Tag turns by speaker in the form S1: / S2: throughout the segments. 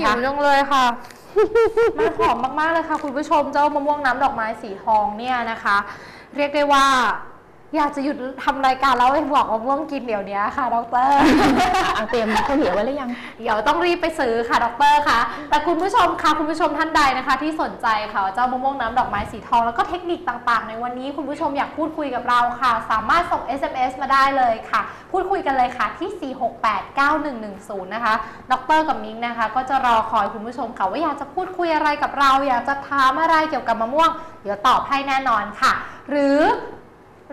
S1: ไง
S2: ห
S1: คะ
S2: หิวจังเลยค่ะ มันหอมมากๆเลยค่ะ คุณผู้ชมเจ้ามะม่วงน้ำดอกไม้สีทองเนี่ยนะคะ เรียกได้ว่า อยากจะหยุดทำรายการแล้วไปบอกมะม่วงกินเดี๋ยวนี้ค่ะดอกเตอร์
S1: เอาเตรียมข้าวเหนียวไว้หรือยัง
S2: เดี๋ยวต้องรีบไปซื้อค่ะดรคะแต่คุณผู้ชมคะคุณผู้ชมท่านใดนะคะ ที่สนใจค่ะว่าเจ้ามะม่วงน้ำดอกไม้สีทองแล้วก็เทคนิคต่างๆ ในวันนี้คุณผู้ชมอยากพูดคุยกับเราค่ะ สามารถส่ง SMS มาได้เลยค่ะ พูดคุยกันเลยค่ะที่ 4689110 นะคะดรกับมิ้งนะคะ ก็จะรอคอยคุณผู้ชมค่ะว่าอยากจะพูดคุยอะไรกับเรา อยากจะถามอะไรเกี่ยวกับมะม่วง เดี๋ยวตอบให้แน่นอนค่ะ หรือ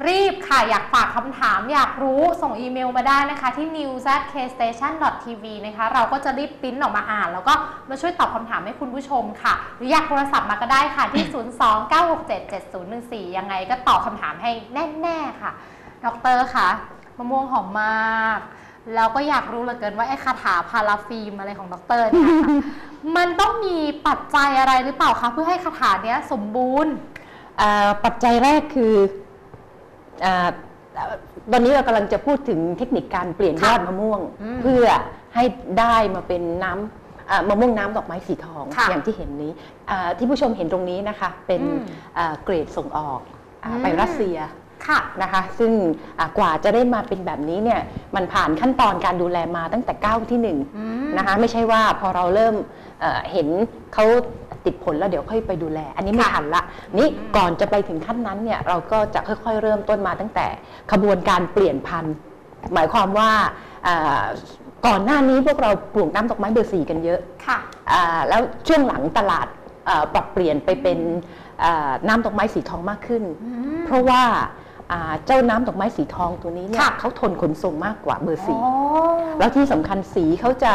S2: รีบค่ะ อยากฝากคำถามอยากรู้ส่งอีเมลมาได้นะคะที่ news@kstation.tv นะคะ เราก็จะรีบปิ้นออกมาอ่าน แล้วก็มาช่วยตอบคำถามให้คุณผู้ชมค่ะ หรืออยากโทรศัพท์มาก็ได้ค่ะ ที่ 029677014 ยังไงก็ตอบคำถามให้แน่ๆค่ะ ดรค่ะมะม่วงหอมมากแล้วก็อยากรู้เหลือเกินว่าไอ้คาถาพาราฟิล์มอะไรของดรเนี่ยค่ะมันต้องมีปัจจัยอะไรหรือเปล่าคะเพื่อให้คาถาเนี้ยสมบูรณ์
S1: อ่าปัจจัยแรกคือ ตอนนี้เรากำลังจะพูดถึงเทคนิคการเปลี่ยนยอดมะม่วง
S2: อืม
S1: เพื่อให้ได้มาเป็นน้ำอ่ามะม่วงน้ำดอกไม้สีทอง
S2: ค่ะ
S1: อย่างที่เห็นนี้อ่าที่ผู้ชมเห็นตรงนี้นะคะเป็น
S2: อืม
S1: อ่าเกรดส่งออกอา
S2: อืม
S1: ไปรัสเซีย
S2: ค่ะ
S1: นะคะซึ่งอ่ากว่าจะได้มาเป็นแบบนี้เนี่ยมันผ่านขั้นตอนการดูแลมาตั้งแต่ก้าวที่หนึ่ง
S2: อืม
S1: นะคะไม่ใช่ว่าพอเราเริ่มเอ่อเห็นเขา ติดผลแล้วเดี๋ยวค่อยไปดูแล อันนี้ไม่
S2: ค่ะ
S1: ทันละนี่ก่อนจะไปถึงขั้นนั้นเนี่ยเราก็จะค่อยๆ เริ่มต้นมาตั้งแต่ขบวนการเปลี่ยนพันธุ์หมายความว่าอ่าก่อนหน้านี้พวกเราปลูกน้ำดอกไม้เบอร์สีกันเยอะ
S2: ค่ะ
S1: อ่าแล้วช่วงหลังตลาดอ่าปรับเปลี่ยนไปเป็นอ่าน้ำดอกไม้สีทองมากขึ้น
S2: อืม
S1: เพราะว่าอ่าเจ้าน้ำดอกไม้สีทองตัวนี้เนี่ย
S2: ค่ะ
S1: เขาทนขนส่งมากกว่าเบอร์สี
S2: อ๋อ
S1: แล้วที่สำคัญสีเขาจะ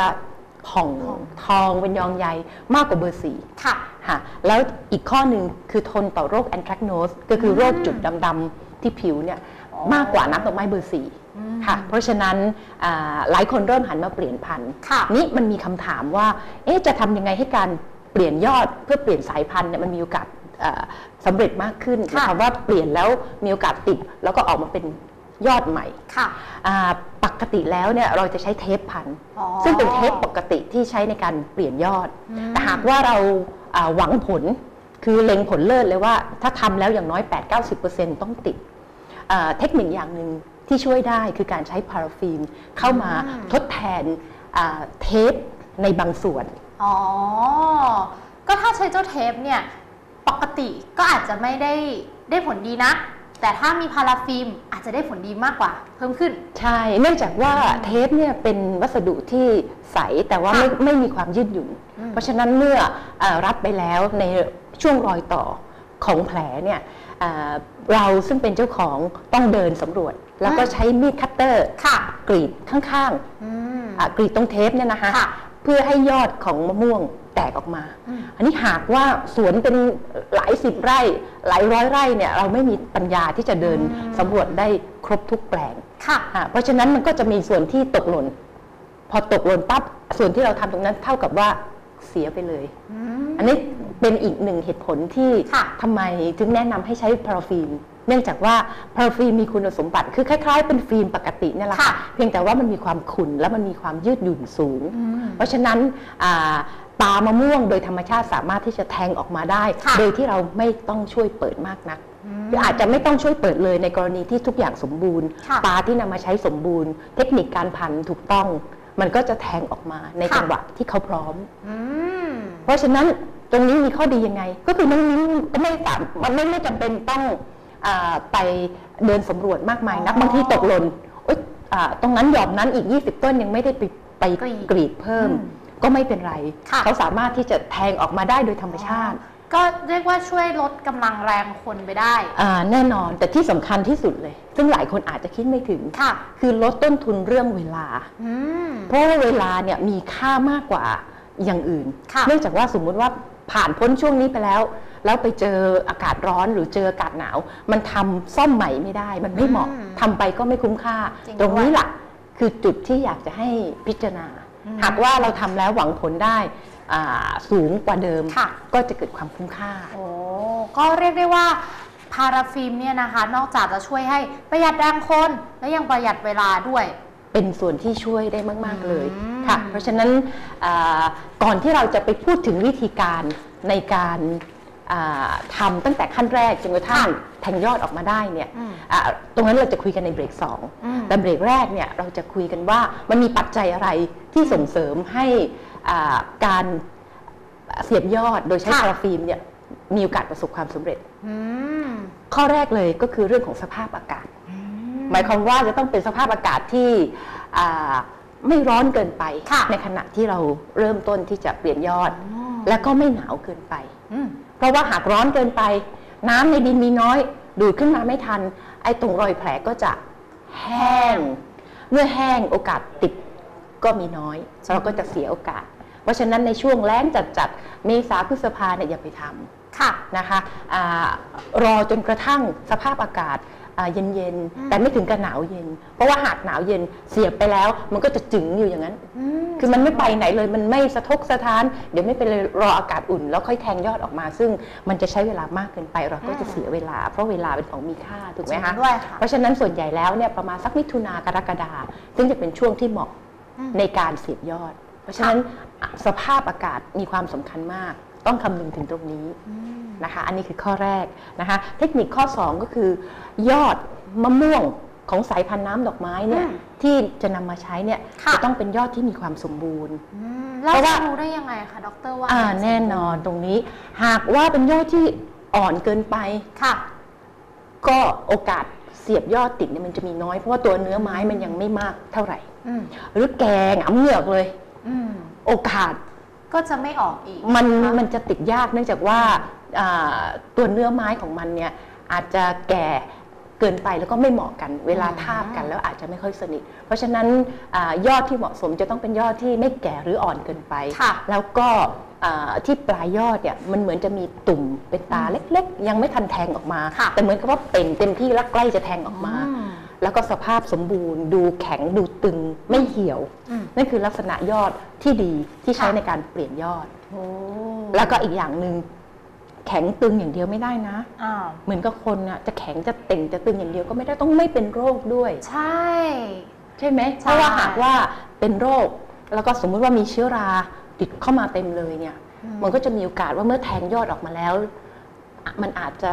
S1: ผ่อง
S2: ผ่อง
S1: ทองเป็นยองใยมากกว่าเบอร์สี
S2: ค่ะ
S1: ค่ะแล้วอีกข้อหนึ่งคือทนต่อโรคแอนทรักโนสก็คือโรคจุดดำๆที่ผิวเนี่ย
S2: อ๋อ
S1: มากกว่าน้ำดอกไม้เบอร์สี
S2: อืม
S1: ค่ะ เพราะฉะนั้นอ่าหลายคนเริ่มหันมาเปลี่ยนพันธุ์
S2: ค่ะ
S1: นี่มันมีคำถามว่า เอ๊ะจะทำยังไงให้การเปลี่ยนยอดเพื่อเปลี่ยนสายพันธุ์เนี่ยมันมีโอกาสเอ่อสำเร็จมากขึ้นห
S2: ค่ะ
S1: มายความว่าเปลี่ยนแล้วมีโอกาสติดแล้วก็ออกมาเป็นยอดใหม่
S2: ค่ะ
S1: อ่า ปกติแล้วเนี่ยเราจะใช้เทปพันธุ์
S2: อ๋อ
S1: ซึ่งเป็นเทปปกติที่ใช้ในการเปลี่ยนยอด
S2: อืม
S1: แต่หากว่าเราอ่าหวังผลคือเล็งผลเลิศเลยว่า ถ้าทำแล้วอย่างน้อย 8-90%ต้องติดอ่าเทคนิคอย่างหนึ่งที่ช่วยได้คือการใช้พาราฟิล์มเข้ามา
S2: อืม
S1: ทดแทนอ่าเทปในบางส่วน
S2: อ๋อ ก็ถ้าใช้เจ้าเทปเนี่ย ปกติก็อาจจะไม่ได้ได้ผลดีนะ แต่ถ้ามีพาราฟิล์มอาจจะได้ผลดีมากกว่า เพิ่มขึ้น
S1: ใช่ เนื่องจากว่าเทปเนี่ยเป็นวัสดุที่ใสแต่ว่าไม่
S2: ค่ะ
S1: ไม่มีความยืดหยุ่น
S2: อืม
S1: เพราะฉะนั้นเมื่อเออรับไปแล้วในช่วงรอยต่อของแผลเนี่ยเอ่อเราซึ่งเป็นเจ้าของต้องเดินสำรวจ แล้วก็ใช้มีดคัตเตอร์
S2: ค่ะ
S1: กรีดข้าง
S2: อืม
S1: ๆอะกรีดตรงเทปเนี่ยนะคะ
S2: ค่ะ
S1: เพื่อให้ยอดของมะม่วง แตกออกมา
S2: อืม
S1: อันนี้หากว่าสวนเป็นหลายสิบไร่ หลายร้อยไร่เนี่ยเราไม่มีปัญญาที่จะเดินสำรวจได้ครบทุกแปลง
S2: ค่ะ
S1: อะเพราะฉะนั้นมันก็จะมีส่วนที่ตกหล่น พอตกหล่นปั๊บส่วนที่เราทำตรงนั้นเท่ากับว่าเสียไปเลย
S2: อืม
S1: อันนี้เป็นอีกหนึ่งเหตุผลที่
S2: ค่ะ
S1: ทำไมถึงแนะนำให้ใช้พาราฟิล์มเนื่องจากว่าพาราฟิล์มมีคุณสมบัติคือคล้ายๆ เป็นฟิล์มปกติเนี่ยแหละค่ะ
S2: ค่ะ
S1: เพียงแต่ว่ามันมีความขุ่นและมันมีความยืดหยุ่นสูง
S2: อืม
S1: เพราะฉะนั้นอ่า ตามะม่วงโดยธรรมชาติสามารถที่จะแทงออกมาได้
S2: ค่ะ
S1: โดยที่เราไม่ต้องช่วยเปิดมากนัก
S2: อืม
S1: คืออาจจะไม่ต้องช่วยเปิดเลยในกรณีที่ทุกอย่างสมบูรณ์
S2: ค่ะ
S1: ตาที่นำมาใช้สมบูรณ์ เทคนิคการพันถูกต้อง มันก็จะแทงออกมาใน
S2: ค่ะ
S1: จังหวะที่เขาพร้อม
S2: อืม
S1: เพราะฉะนั้นตรงนี้มีข้อดียังไง ก็คือน้องนิ้งไม่สามมันไม่ไม่จำเป็นต้องอาไปเดินสำรวจมากมายนัก
S2: อ๋อบา
S1: งทีตกหล่นเอ้ยอ่าตรงนั้นหยอมนั้นอีก 20 ต้นยังไม่ได้ไปไป
S2: กรีด
S1: กรีดเพิ่ม
S2: อืม
S1: ก็ไม่เป็นไร
S2: ค่ะ
S1: เขาสามารถที่จะแทงออกมาได้โดยธรรมชาติ
S2: ก็เรียกว่าช่วยลดกำลังแรงคนไปได้
S1: อ่าแน่นอนแต่ที่สำคัญที่สุดเลย ซึ่งหลายคนอาจจะคิดไม่ถึง
S2: ค่ะ
S1: คือลดต้นทุนเรื่องเวลา
S2: อืม
S1: เพราะว่าเวลาเนี่ยมีค่ามากกว่าอย่างอื่น
S2: ค่ะ
S1: เนื่องจากว่าสมมุติว่าผ่านพ้นช่วงนี้ไปแล้ว แล้วไปเจออากาศร้อนหรือเจออากาศหนาว มันทำซ่อมใหม่ไม่ได้ มันไม่เหมาะ
S2: อืม
S1: ทำไปก็ไม่คุ้มค่า
S2: จริง
S1: ตรงนี้
S2: ด้วย
S1: แหละคือจุดที่อยากจะให้พิจารณา
S2: อืม
S1: หากว่าเราทำแล้วหวังผลได้อ่าสูงกว่าเดิม
S2: ค่ะ
S1: ก็จะเกิดความคุ้มค่า
S2: โอ้ก็เรียกได้ว่าพาราฟิล์มเนี่ยนะคะ นอกจากจะช่วยให้ประหยัดแรงคน และยังประหยัดเวลาด้วย
S1: เป็นส่วนที่ช่วยได้มาก ๆ เลย
S2: อืม
S1: ค่ะ เพราะฉะนั้นอ่าก่อนที่เราจะไปพูดถึงวิธีการในการอ่า ทำตั้งแต่ขั้นแรกจนกระทั่งแทงยอดออกมาได้เนี่ย
S2: อืม
S1: อ่าตรงนั้นเราจะคุยกันในเบรกสอง
S2: อืม
S1: แต่เบรกแรกเนี่ยเราจะคุยกันว่ามันมีปัจจัยอะไรที่ส่งเสริมให้อ่าการเสียบยอดโดยใช้
S2: ค่ะ
S1: พาราฟิล์มเนี่ยมีโอกาสประสบความสำเร็จ
S2: อืม
S1: ข้อแรกเลยก็คือเรื่องของสภาพอากาศ หมายความว่าจะต้องเป็นสภาพอากาศที่อ่าไม่ร้อนเกินไป
S2: ค่ะ
S1: ในขณะที่เราเริ่มต้นที่จะเปลี่ยนยอด
S2: อืม
S1: และก็ไม่หนาวเกินไป
S2: อืม
S1: เพราะว่าหากร้อนเกินไป น้ำในดินมีน้อย ดูดขึ้นมาไม่ทัน ไอ้ตรงรอยแผลก็จะแห้ง เมื่อแห้งโอกาสติดก็มีน้อยเราก็จะเสียโอกาส เพราะฉะนั้นในช่วงแล้งจัดๆเมษาพฤษภาเนี่ยอย่าไปทำ
S2: ค่ะ
S1: นะคะอารอจนกระทั่งสภาพอากาศอ่า เย็น
S2: อืม
S1: ๆแต่ไม่ถึงกับหนาวเย็น เพราะว่าหากหนาวเย็นเสียบไปแล้ว มันก็จะจึงอยู่อย่างนั้น คือมันไม่ไปไหนเลยมันไม่สะทกสะท้าน เดี๋ยวไม่ไปเลยรออากาศอุ่น แล้วค่อยแทงยอดออกมา ซึ่งมันจะใช้เวลามากเกินไปเราก็จะเสียเวลา เพราะเวลาเป็นของมีค่าถูกไหมคะ
S2: จริงด้วยค่ะ
S1: เพราะฉะนั้นส่วนใหญ่แล้วเนี่ยประมาณสักมิถุนากรกฎาซึ่งจะเป็นช่วงที่เหมาะ
S2: อืม
S1: ในการเสียบยอด เพราะฉะนั้นสภาพอากาศมีความสำคัญมาก ต้องคำนึงถึงตรงนี้
S2: อืม
S1: นะคะ อันนี้คือข้อแรกนะคะ เทคนิคข้อ 2 ก็คือยอดมะม่วงของสายพันธุ์น้ำดอกไม้เนี่ย
S2: อืม
S1: ที่จะนำมาใช้เนี่ย
S2: ค่ะ
S1: จะต้องเป็นยอดที่มีความสมบูรณ์
S2: อืมแล้ว
S1: เพราะว่า
S2: จะรู้ได้ยังไงคะดรว่า
S1: อ่าแน่นอนตรงนี้ หากว่าเป็นยอดที่อ่อนเกินไป
S2: ค่ะ
S1: ก็โอกาสเสียบยอดติดเนี่ยมันจะมีน้อยเพราะว่าตัวเนื้อไม้มันยังไม่มากเท่าไหร่
S2: อืม
S1: หรือแกงหงำเหงือกเลย
S2: อืม
S1: โอกาส
S2: ก็จะไม่ออกอีก
S1: มัน
S2: นะคะ
S1: มันจะติดยากเนื่องจากว่าอ่าตัวเนื้อไม้ของมันเนี่ยอาจจะแก่เกินไปแล้วก็ไม่เหมาะกัน เวลา
S2: อืม
S1: ทาบกันแล้วอาจจะไม่ค่อยสนิท เพราะฉะนั้นอายอดที่เหมาะสมจะต้องเป็นยอดที่ไม่แก่หรืออ่อนเกินไป
S2: ค่ะ
S1: แล้วก็อ่าที่ปลายยอดเนี่ยมันเหมือนจะมีตุ่มเป็นตาเล็กๆ ยังไม่ทันแทงออกมา
S2: ค่ะ
S1: แต่เหมือนกับว่าเป็นเต็มที่แล้วใกล้จะแทงออกมา
S2: อืม
S1: แล้วก็สภาพสมบูรณ์ ดูแข็งดูตึงไม่เหี่ยว
S2: อืม
S1: นั่นคือลักษณะยอดที่ดีที่ใช้
S2: ค่ะ
S1: ในการเปลี่ยนยอด
S2: โอ้
S1: แล้วก็อีกอย่างหนึ่งแข็งตึงอย่างเดียวไม่ได้นะ
S2: อ้าว
S1: เหมือนกับคนน่ะจะแข็งจะเต่งจะตึงอย่างเดียวก็ไม่ได้ต้องไม่เป็นโรคด้วย
S2: ใช่
S1: ใช่ไหม
S2: ใช่
S1: เพราะว่าหากว่าเป็นโรค แล้วก็สมมุติว่ามีเชื้อราติดเข้ามาเต็มเลยเนี่ย มันก็จะมีโอกาสว่าเมื่อแทงยอดออกมาแล้วอะมันอาจจะ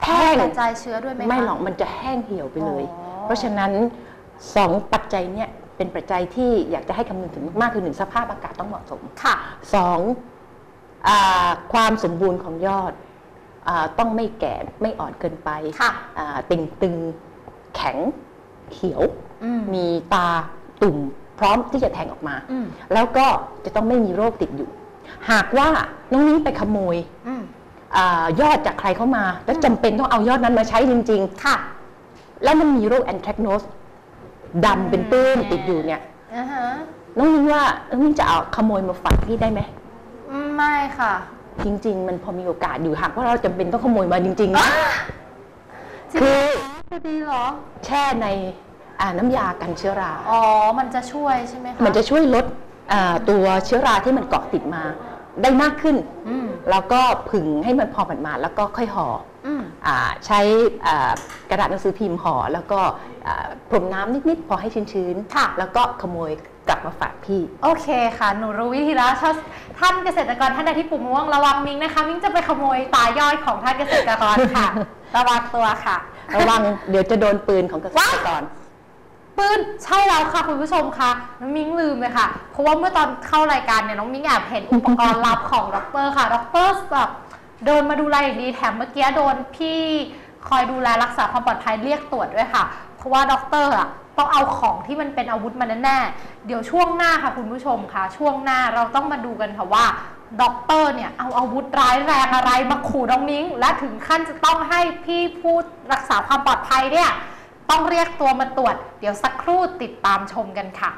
S2: แพร่
S1: แห้ง
S2: กระจายเชื้อด้วยไหมคะ
S1: ไม่หรอกมันจะแห้งเหี่ยวไปเลย
S2: อ๋อ
S1: เพราะฉะนั้นสองปัจจัยเนี่ยเป็นปัจจัยที่อยากจะให้คำนึงถึงมากคือหนึ่งสภาพอากาศต้องเหมาะสม
S2: ค่ะ
S1: สองอาความสมบูรณ์ของยอดอาต้องไม่แก่ไม่อ่อนเกินไป
S2: ค่ะ
S1: อ่าตึงตึงแข็งเขียว
S2: อืม
S1: มีตาตุ่มพร้อมที่จะแทงออกมา
S2: อืม
S1: แล้วก็จะต้องไม่มีโรคติดอยู่ หากว่าน้องนิ้งไปขโมย
S2: อืม
S1: อายอดจากใครเข้ามา แล้วจำเป็นต้องเอายอดนั้นมาใช้จริง
S2: ค่ะ
S1: ๆ แล้วมันมีโรคแอนแทรกโนสดำเป็นปื้นติดอยู่เนี่ย
S2: อ่าฮะ
S1: น้องนิ้งว่าน้องนิ้งจะเอาขโมยมาฝากพี่ได้ไหม
S2: อืมไม่ค่ะ
S1: จริง ๆ มันพอมีโอกาสอยู่หากว่าเราจำเป็นต้องขโมยมาจริงๆนะคือ
S2: จะดีเหรอ
S1: แช่ในอ่าน้ำยากันเชื้อรา
S2: อ๋อ มันจะช่วยใช่ไหมคะ
S1: มันจะช่วยลดอ่าตัวเชื้อราที่มันเกาะติดมาได้มากขึ้น
S2: อืม
S1: แล้วก็ผึ่งให้มันพอมันมาแล้วก็ค่อยห่อ
S2: อืม
S1: อา ใช้อ่ากระดาษหนังสือพิมพ์ห่อแล้วก็อ่าพรมน้ำนิด ๆ พอให้ชื้น
S2: ค่ะ
S1: ๆแล้วก็ขโมยกลับมาฝากพี่
S2: โอเคค่ะ หนูรู้วิธีแล้วถ้าท่านเกษตรกรท่านใดที่ปลูกมะม่วงระวังมิงนะคะ มิงจะไปขโมยตายอดของท่านเกษตรกรค่ะ ระวังตัวค่ะ
S1: ระวังเดี๋ยวจะโดนปืนของเกษตรกร
S2: ปืนใช่แล้วค่ะคุณผู้ชมคะน้องมิ้งลืมเลยค่ะ เพราะว่าเมื่อตอนเข้ารายการเนี่ยน้องมิ้งแอบเห็นอุปกรณ์ลับของด็อกเตอร์ค่ะด็อกเตอร์แบบ เดินมาดูแลอย่างดีแถมเมื่อกี้โดนพี่คอยดูแลรักษาความปลอดภัยเรียกตรวจด้วยค่ะ เพราะว่าด็อกเตอร์อะต้องเอาของที่มันเป็นอาวุธมาแน่ๆเดี๋ยวช่วงหน้าค่ะคุณผู้ชมค่ะ ช่วงหน้าเราต้องมาดูกันค่ะว่าด็อกเตอร์เนี่ยเอาอาวุธร้ายแรงอะไรมาขู่น้องมิ้ง และถึงขั้นจะต้องให้พี่ผู้รักษาความปลอดภัยเนี่ยต้องเรียกตัวมาตรวจ เดี๋ยวสักครู่ติดตามชมกันค่ะ